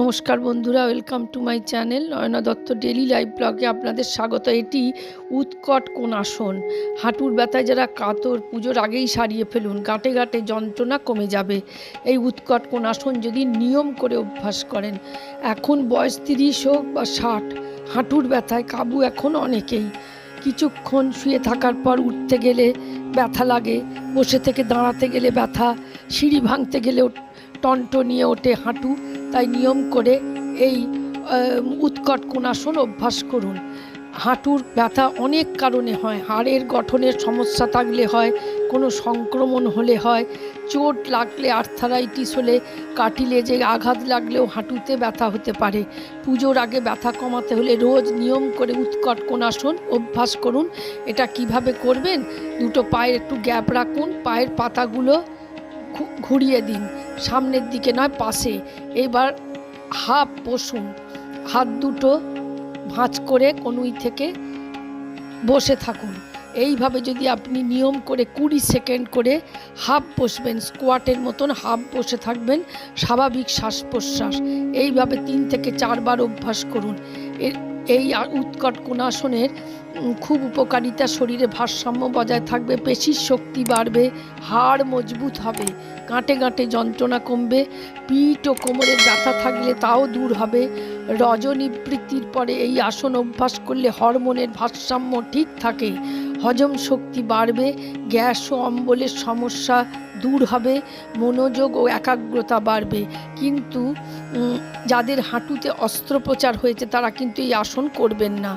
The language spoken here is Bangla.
নমস্কার বন্ধুরা, welcome to my channel Nayna Dutta daily live ব্লগে আপনাদের স্বাগত। এটি উৎকট কোন আসন। হাঁটুর ব্যথায় যারা কাতর, পুজোর আগেই সারিয়ে ফেলুন গাঁটে গাঁটে যন্ত্রণা কমে যাবে। এই উৎকট কোন আসন যদি নিয়ম করে অভ্যাস করেন, এখন বয়স তিরিশ হোক বা ষাট, হাঁটুর ব্যথায় কাবু এখন অনেকেই। কিছুক্ষণ শুয়ে থাকার পর উঠতে গেলে ব্যথা লাগে, বসে থেকে দাঁড়াতে গেলে ব্যথা, সিঁড়ি ভাঙতে গেলেও টনটো নিয়ে ওঠে হাঁটু তাই নিয়ম করে এই উৎকট কোণাসন অভ্যাস করুন। হাঁটুর ব্যথা অনেক কারণে হয়। হাড়ের গঠনের সমস্যা থাকলে হয়, কোনো সংক্রমণ হলে হয়। চোট লাগলে আর্থারাইটিস হলে কাটিলেজে আঘাত লাগলেও হাঁটুতে ব্যথা হতে পারে। পুজোর আগে ব্যথা কমাতে হলে রোজ নিয়ম করে উৎকট কোণাসন অভ্যাস করুন। এটা কীভাবে করবেন? দুটো পায়ের একটু গ্যাপ রাখুন। পায়ের পাতাগুলো ঘুরিয়ে দিন। সামনের দিকে নয়, পাশে। এবার হাফ বসুন। হাত দুটো ভাঁজ করে কনুই থেকে বসে থাকুন। এইভাবে যদি আপনি নিয়ম করে কুড়ি সেকেন্ড করে হাফ বসবেন, স্কোয়াটের মতন হাফ বসে থাকবেন, স্বাভাবিক শ্বাস প্রশ্বাস এইভাবে তিন থেকে চারবার অভ্যাস করুন। এর এই উৎকট কোণাসনের উম, খুব উপকারিতা শরীরে ভারসাম্য বজায় থাকবে পেশির শক্তি বাড়বে হাড় মজবুত হবে গাঁটে গাঁটে যন্ত্রণা কমবে পিঠ ও কোমরের ব্যথা থাকলে তাও দূর হবে। রজনিবৃত্তির পরে এই আসন অভ্যাস করলে হরমোনের ভারসাম্য ঠিক থাকে হজম শক্তি বাড়বে গ্যাস ও অম্বলের সমস্যা দূর হবে, মনোযোগ ও একাগ্রতা বাড়বে। কিন্তু যাদের হাঁটুতে অস্ত্রোপচার হয়েছে, তারা কিন্তু এই আসন করবেন না।